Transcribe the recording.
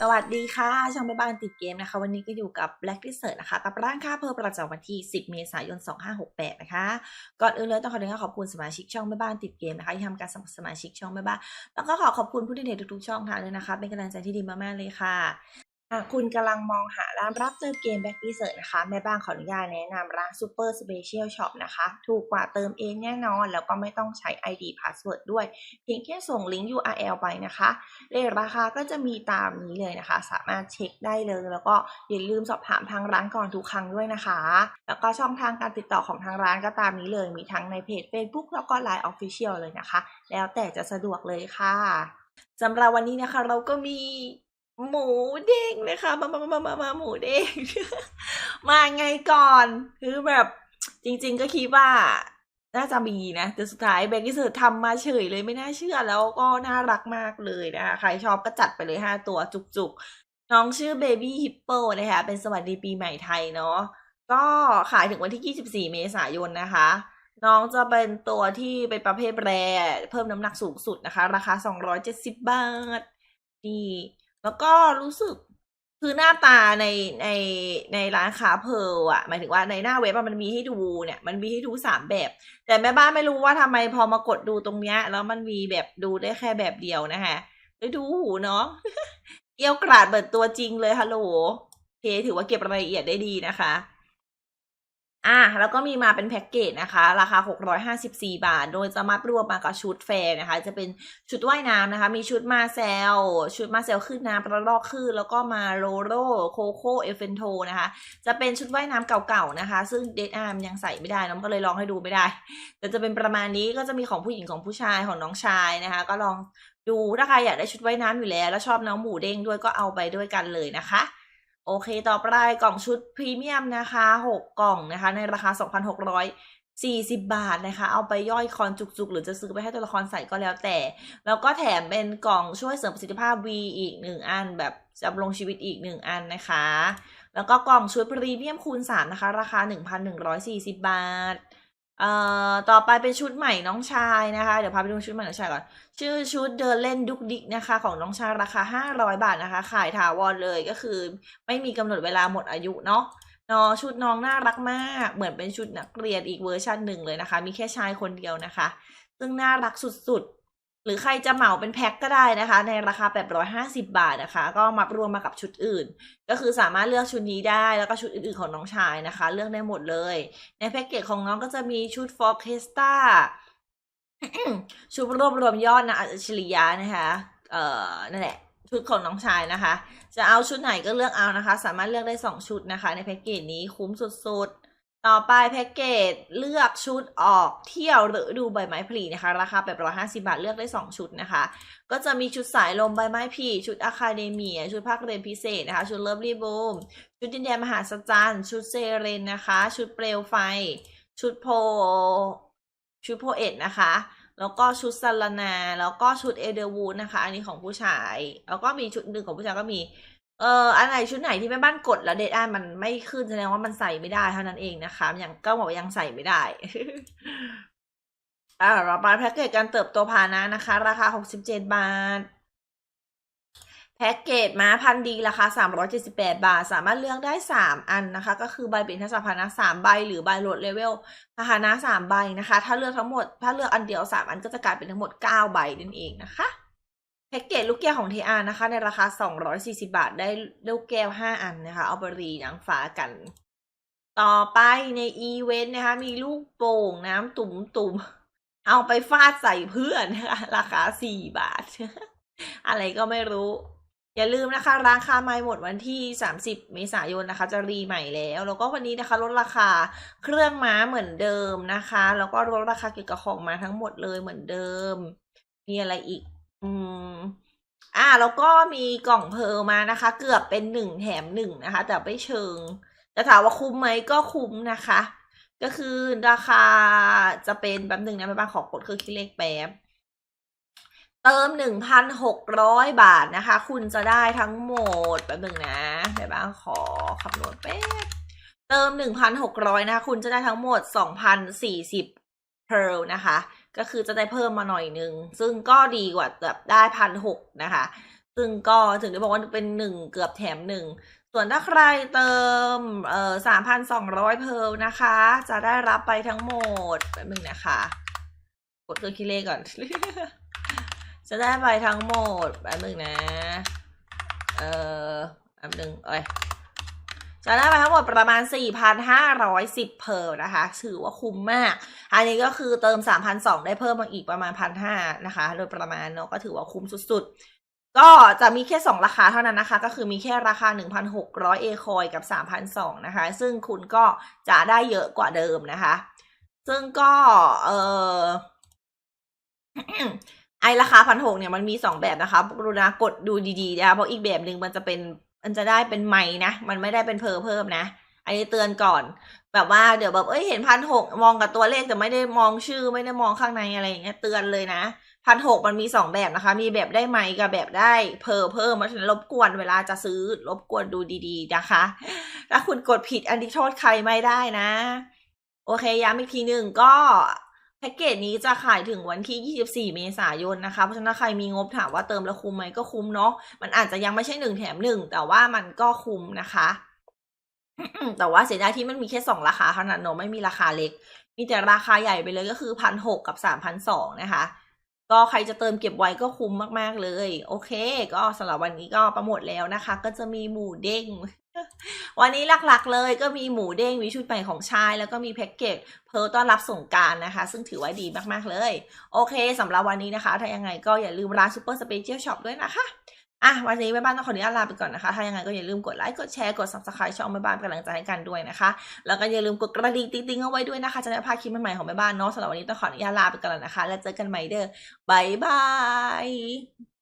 สวัสดีค่ะ ช่องแม่บ้านติดเกมนะคะ วันนี้ก็อยู่กับ Black d e s e r t นะคะกับร้านค้าเพอประจำวันที่ 10 เมษายน 2568 นะคะ ก่อนอื่นเลยต้องขออนุญาตขอบคุณสมาชิกช่องแม่บ้านติดเกมนะคะที่ทำการสมัครสมาชิกช่องแม่บ้าน แล้วก็ขอขอบคุณผู้ที่เห็นทุกๆช่องทางเลยนะคะ เป็นกำลังใจที่ดีมากๆเลยค่ะ หากคุณกำลังมองหาร้านรับเติมเกม Black d e s e r t นะคะ แม่บ้านขออนุญาตแนะนำร้าน Super Special Shop นะคะ ถูกกว่าเติมเองแน่นอน แล้วก็ไม่ต้องใช้ ID Password ด้วย เพียงแค่ส่งลิงก์ URL ไปนะคะเลทราคาก็จะมีตามนี้เลยนะคะ สามารถเช็คได้เลย แล้วก็อย่าลืมสอบถามทางร้านก่อนทุกครั้งด้วยนะคะ แล้วก็ช่องทางการติดต่อของทางร้านก็ตามนี้เลย มีทั้งในเพจ Facebook แล้วก็ Line Official เลยนะคะ แล้วแต่จะสะดวกเลยค่ะสำหรับวันนี้นะคะเราก็มี หมูเด้งนะคะมามามามามาหมูเด้ง มาไงก่อน คือแบบจริง ๆ ก็คิดว่าน่าจะมีนะ แต่สุดท้ายแบงกี้เสิร์ทำมาเฉยเลยไม่น่าเชื่อแล้วก็น่ารักมากเลยนะคะ ใครชอบก็จัดไปเลยห้าตัวจุกๆ น้องชื่อเบบี้ฮิปโปนะคะ เป็นสวัสดีปีใหม่ไทยเนาะ ก็ขายถึงวันที่ 24 เมษายนนะคะ น้องจะเป็นตัวที่เป็นประเภทแรเพิ่มน้ำหนักสูงสุดนะคะ ราคา 270 บาท ดี แล้วก็รู้สึกคือหน้าตาในในในร้านค้าเพลอะหมายถึงว่าในหน้าเว็บมันมีให้ดูเนี่ย มันมีให้ดูสามแบบ แต่แม่บ้านไม่รู้ว่าทำไมพอมากดดูตรงเนี้ย แล้วมันมีแบบดูได้แค่แบบเดียวนะคะไปดูหูเนาะเอียวกราดเปิดตัวจริงเลยฮัลโหลเคถือว่าเก็บรายละเอียดได้ดีนะคะ อะแล้วก็มีมาเป็นแพ็กเกจนะคะ ราคา 654 บาท โดยจะมัดรวมมากับชุดแฟร์นะคะ จะเป็นชุดว่ายน้ำนะคะ มีชุดมาเซล ชุดมาเซลขึ้นน้ำประลอกขึ้น แล้วก็มาโรโรโคโคเอฟเฟนโทนะคะ จะเป็นชุดว่ายน้ำเก่าๆนะคะ ซึ่งเดทอาร์มยังใส่ไม่ได้น้องก็เลยลองให้ดูไม่ได้ แต่จะเป็นประมาณนี้ก็จะมีของผู้หญิงของผู้ชายของน้องชายนะคะ ก็ลองดูถ้าใครอยากได้ชุดว่ายน้ำอยู่แล้ว แล้วชอบน้องหมูเด้งด้วยก็เอาไปด้วยกันเลยนะคะ โอเค ต่อไปกล่องชุดพรีเมียมนะคะ 6 กล่องนะคะ ในราคา 2,640 บาทนะคะ เอาไปย่อยคอนจุกๆ หรือจะซื้อไปให้ตัวละครใส่ก็แล้วแต่ แล้วก็แถมเป็นกล่องช่วยเสริมประสิทธิภาพ V อีก 1 อัน แบบจำลงชีวิตอีก 1 อันนะคะ แล้วก็กล่องชุดพรีเมียมคูณ 3 นะคะ ราคา 1,140 บาท เอ่อต่อไปเป็นชุดใหม่น้องชายนะคะ เดี๋ยวพาไปดูชุดใหม่น้องชายก่อน ชื่อชุดเดินเล่นดุกดิกนะคะ ของน้องชายราคา 500 บาทนะคะ ขายถาวรเลยก็คือ ไม่มีกำหนดเวลาหมดอายุเนาะนอชุดน้องน่ารักมาก เหมือนเป็นชุดนักเรียนอีกเวอร์ชันหนึ่งเลยนะคะ มีแค่ชายคนเดียวนะคะ ซึ่งน่ารักสุดๆ หรือใครจะเหมาเป็นแพ็คก็ได้นะคะ ในราคาแบบ150 บาทนะคะ ก็มารวมมากับชุดอื่น ก็คือสามารถเลือกชุดนี้ได้แล้วก็ชุดอื่นๆของน้องชายนะคะ เลือกได้หมดเลย ในแพ็กเกจของน้องก็จะมีชุดฟอร์เคสตาชุดรวบรวมยอดนะอัจฉริยะนะคะ เอ่อนั่นแหละชุดของน้องชายนะคะ จะเอาชุดไหนก็เลือกเอานะคะ สามารถเลือกได้ 2 ชุดนะคะ ในแพ็กเกจนี้คุ้มสุด ต่อไปแพ็กเกจเลือกชุดออกเที่ยวหรือดูใบไม้ผลินะคะ ราคาแบบ150 บาทเลือกได้ 2 ชุดนะคะ ก็จะมีชุดสายลมใบไม้ผลิชุดอะคาเดมีชุดภาคเรียนพิเศษนะคะ ชุดเลิฟรีบูมชุดดินแดนมหาสจรรย์ชุดเซเรนนะคะ ชุดเปลวไฟ ชุดโพชุดโพเอ็ดนะคะ แล้วก็ชุดซาลานา แล้วก็ชุดเอเดอร์วูดนะคะ อันนี้ของผู้ชาย แล้วก็มีชุดหนึ่งของผู้ชายก็มี เอ่ออันไหนชุดไหนที่แม่บ้านกดแล้วเดทไอมันไม่ขึ้นแสดงว่ามันใส่ไม่ได้เท่านั้นเองนะคะอย่างก็บอกยังใส่ไม่ได้อ่าต่อไปแพ็กเกจการเติบโตพานะนะคะ ราคา67บเจ็ดบาท แพ็กเกจม้าพันดีราคา378บแปดบาท สามารถเลือกได้3อันนะคะ ก็คือใบเป็นทัศพานะ3ใบ หรือใบโหลดเลเวลพาหนะ3ใบนะคะ ถ้าเลือกทั้งหมด ถ้าเลือกอันเดียว3อันก็จะกลายเป็นทั้งหมด9ใบนั่นเองนะคะ แพ็กเกจลูกแก้วของเทอานะคะ ในราคา 240 บาทได้ลูกแก้ว 5 อันนะคะ เอาไปรีนางฟ้ากัน ต่อไปในอีเวนต์นะคะ มีลูกโป่งน้ำตุ่มตุ่มเอาไปฟาดใส่เพื่อนนะคะ ราคา 4 บาท อะไรก็ไม่รู้ อย่าลืมนะคะ ราคาไม่หมดวันที่ 30 เมษายนนะคะ จะรีใหม่แล้ว แล้วก็วันนี้นะคะลดราคาเครื่องม้าเหมือนเดิมนะคะ แล้วก็ลดราคาเกี่ยวกับของม้าทั้งหมดเลยเหมือนเดิม มีอะไรอีก อืมอ่าแล้วก็มีกล่องเพร์ลมานะคะ เกือบเป็นหนึ่งแถมหนึ่งนะคะ แต่ไม่เชิงแต่ถามว่าคุ้มไหมก็คุ้มนะคะ ก็คือราคาจะเป็นแป๊บหนึ่งนะแม่บ้านขอกดเครื่องคิดเลขแป๊บเติม 1,600 บาทนะคะ คุณจะได้ทั้งหมดแป๊บหนึ่งนะแม่บ้านขอคำนวณแป๊บเติม 1,600 นะคะ คุณจะได้ทั้งหมด 2,040 pearl นะคะ ก็คือจะได้เพิ่มมาหน่อยนึง ซึ่งก็ดีกว่าแบบได้พันหกนะคะ ซึ่งก็ถึงได้บอกว่าเป็นหนึ่งเกือบแถมหนึ่ง ส่วนถ้าใครเติมเอ่อสามพันสองร้อยเพลนะคะ จะได้รับไปทั้งหมดแป๊บนึงนะคะ กดเครื่องคิดเลขก่อน จะได้ไปทั้งหมดแป๊บนึงนะ เอ่อแป๊บนึงเอ้ย จะได้ไปทั้งหมดประมาณ 4,510 เพลนะคะ ถือว่าคุ้มมาก อันนี้ก็คือเติม 3,200 ได้เพิ่มมาอีกประมาณ 1,500 นะคะ โดยประมาณเนาะก็ถือว่าคุ้มสุดๆ ก็จะมีแค่ 2 ราคาเท่านั้นนะคะ ก็คือมีแค่ราคา 1,600 a คอยกับ 3,200 นะคะ ซึ่งคุณก็จะได้เยอะกว่าเดิมนะคะ ซึ่งก็เออไอราคาพันหกเนี่ยมันมีสองแบบนะคะกรุณากดดูดีๆนะคะเพราะอีกแบบหนึ่งมันจะเป็น มันจะได้เป็นไม้นะ มันไม่ได้เป็นเพอเพิ่มนะ อันนี้เตือนก่อน แบบว่าเดี๋ยวแบบเอ้ยเห็นพันหกมองกับตัวเลขแต่ไม่ได้มองชื่อไม่ได้มองข้างในอะไรอย่างเงี้ยเตือนเลยนะพันหกมันมีสองแบบนะคะ มีแบบได้ไม้กับแบบได้เพอเพิ่มเพราะฉะนั้นรบกวนเวลาจะซื้อรบกวนดูดีๆนะคะ ถ้าคุณกดผิดอันนี้โทษใครไม่ได้นะ โอเคย้ำอีกทีหนึ่งก็ แพ็กเกจนี้จะขายถึงวันที่ 24 เมษายนนะคะ เพราะฉะนั้นใครมีงบถามว่าเติมแล้วคุ้มไหมก็คุ้มเนาะ มันอาจจะยังไม่ใช่หนึ่งแถมหนึ่งแต่ว่ามันก็คุ้มนะคะ แต่ว่าเสียดายที่มันมีแค่สองราคาขนาดโนนไม่มีราคาเล็ก มีแต่ราคาใหญ่ไปเลยก็คือพันหกกับสามพันสองนะคะ ก็ใครจะเติมเก็บไว้ก็คุ้มมาก ๆ เลย โอเค ก็สำหรับวันนี้ก็ประหมดแล้วนะคะ ก็จะมีหมูเด้ง วันนี้หลักๆเลยก็มีหมูเด้งมีชุดใหม่ของชาย แล้วก็มีแพ็กเกจเพร์ลต้อนรับสงการนะคะ ซึ่งถือว่าดีมากๆเลย โอเคสำหรับวันนี้นะคะ ถ้ายังไงก็อย่าลืมร้านซูเปอร์สเปเชียลช็อปด้วยนะคะ อะวันนี้แม่บ้านต้องขออนุญาตลาไปก่อนนะคะ ถ้ายังไงก็อย่าลืมกดไลค์ กดแชร์ กด subscribe ช่องแม่บ้านเป็นกำลังใจให้กันด้วยนะคะ แล้วก็อย่าลืมกดกระดิ่งติ๊งๆเอาไว้ด้วยนะคะ จะได้พลาดคลิปใหม่ๆของแม่บ้านเนาะสำหรับวันนี้ต้องขออนุญาตลาไปก่อนแล้วนะคะ แล้วเจอกันใหม่เด้อบายบาย